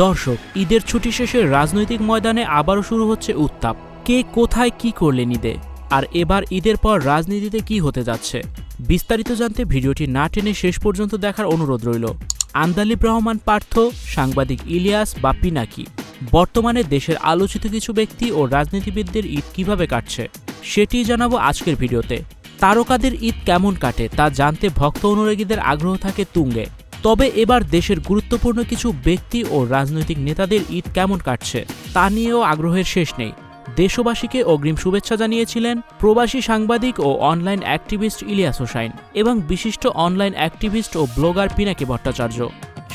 দর্শক, ঈদের ছুটি শেষে রাজনৈতিক ময়দানে আবারও শুরু হচ্ছে উত্তাপ। কে কোথায় কি করলেন ঈদে? আর এবার ঈদের পর রাজনীতিতে কি হতে যাচ্ছে? বিস্তারিত জানতে ভিডিওটি না টেনে শেষ পর্যন্ত দেখার অনুরোধ রইল। আন্দালিব রহমান পার্থ, সাংবাদিক ইলিয়াস, বা পিনাকি। বর্তমানে দেশের আলোচিত কিছু ব্যক্তি ও রাজনীতিবিদদের ঈদ কীভাবে কাটছে, সেটিই জানাব আজকের ভিডিওতে। তারকাদের ঈদ কেমন কাটে, তা জানতে ভক্ত অনুরাগীদের আগ্রহ থাকে তুঙ্গে। তবে এবার দেশের গুরুত্বপূর্ণ কিছু ব্যক্তি ও রাজনৈতিক নেতাদের ঈদ কেমন কাটছে, তা নিয়েও আগ্রহের শেষ নেই। দেশবাসীকে অগ্রিম শুভেচ্ছা জানিয়েছিলেন প্রবাসী সাংবাদিক ও অনলাইন অ্যাক্টিভিস্ট ইলিয়াস হোসাইন এবং বিশিষ্ট অনলাইন অ্যাক্টিভিস্ট ও ব্লগার পিনাকি ভট্টাচার্য।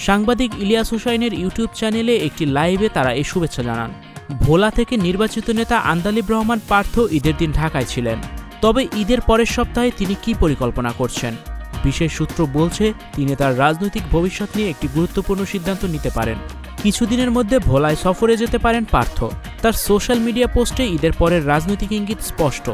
সাংবাদিক ইলিয়াস হোসাইনের ইউটিউব চ্যানেলে একটি লাইভে তারা এই শুভেচ্ছা জানান। ভোলা থেকে নির্বাচিত নেতা আন্দালিব রহমান পার্থ ঈদের দিন ঢাকায় ছিলেন। তবে ঈদের পরের সপ্তাহে তিনি কি পরিকল্পনা করছেন? বিশেষ সূত্র বলছে, তিনি তার রাজনৈতিক ভবিষ্যৎ নিয়ে একটি গুরুত্বপূর্ণ সিদ্ধান্ত নিতে পারেন। কিছুদিনের মধ্যে ভোলায় সফরে যেতে পারেন পার্থ। তার সোশ্যাল মিডিয়া পোস্টে ঈদের পরের রাজনৈতিক ইঙ্গিত স্পষ্ট।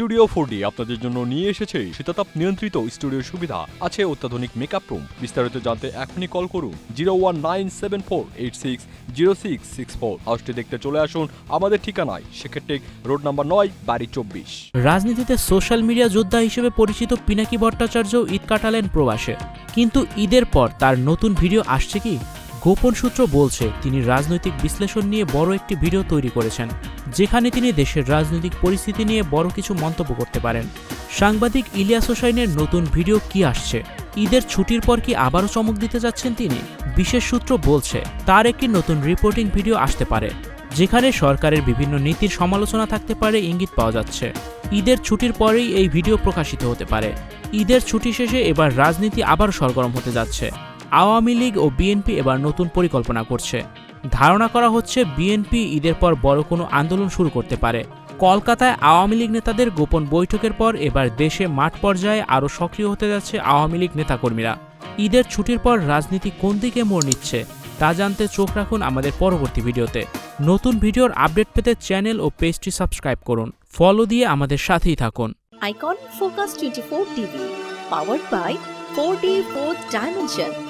স্টুডিও ফোর আপনাদের জন্য নিয়ে এসেছে শীতাতাপ নিয়ন্ত্রিত স্টুডিও সুবিধা। আছে অত্যাধুনিক মেকআপ রুম বিস্তারিত জানতে এখনই কল করুন zero one nine seven four eight six zero six six four হাউসটি দেখতে চলে আসুন আমাদের ঠিকানায়। সেক্ষেত্রে রোড নাম্বার নয়, বাড়ি চব্বিশ। রাজনীতিতে সোশ্যাল মিডিয়া যোদ্ধা হিসেবে পরিচিত পিনাকি ভট্টাচার্য ঈদ কাটালেন প্রবাসে। কিন্তু ঈদের পর তার নতুন ভিডিও আসছে কি? গোপন সূত্র বলছে, তিনি রাজনৈতিক বিশ্লেষণ নিয়ে বড় একটি ভিডিও তৈরি করেছেন, যেখানে তিনি দেশের রাজনৈতিক পরিস্থিতি নিয়ে বড় কিছু মন্তব্য করতে পারেন। সাংবাদিক ইলিয়াস হোসাইনের নতুন ভিডিও কি আসছে? ঈদের ছুটির পর কি আবারও চমক দিতে যাচ্ছেন তিনি? বিশেষ সূত্র বলছে, তার একটি নতুন রিপোর্টিং ভিডিও আসতে পারে, যেখানে সরকারের বিভিন্ন নীতির সমালোচনা থাকতে পারে ইঙ্গিত পাওয়া যাচ্ছে। ঈদের ছুটির পরেই এই ভিডিও প্রকাশিত হতে পারে। ঈদের ছুটি শেষে এবার রাজনীতি আবার সরগরম হতে যাচ্ছে। আওয়ামী লীগ ও বিএনপি এবার নতুন পরিকল্পনা করছে। ধারণা করা হচ্ছে বিএনপি ঈদের পর বড় কোনো আন্দোলন শুরু করতে পারে। কলকাতায় আওয়ামী লীগ নেতাদের গোপন বৈঠকের পর এবার দেশে মাঠ পর্যায়ে আরও সক্রিয় হতে যাচ্ছে আওয়ামী লীগ নেতাকর্মীরা। ঈদের ছুটির পর রাজনীতি কোন দিকে মোড় নিচ্ছে তা জানতে চোখ রাখুন আমাদের পরবর্তী ভিডিওতে। নতুন ভিডিওর আপডেট পেতে চ্যানেল ও পেজটি সাবস্ক্রাইব করুন। ফলো দিয়ে আমাদের সাথেই থাকুন। Icon Focus 24 TV, powered by 4D Fourth Dimension.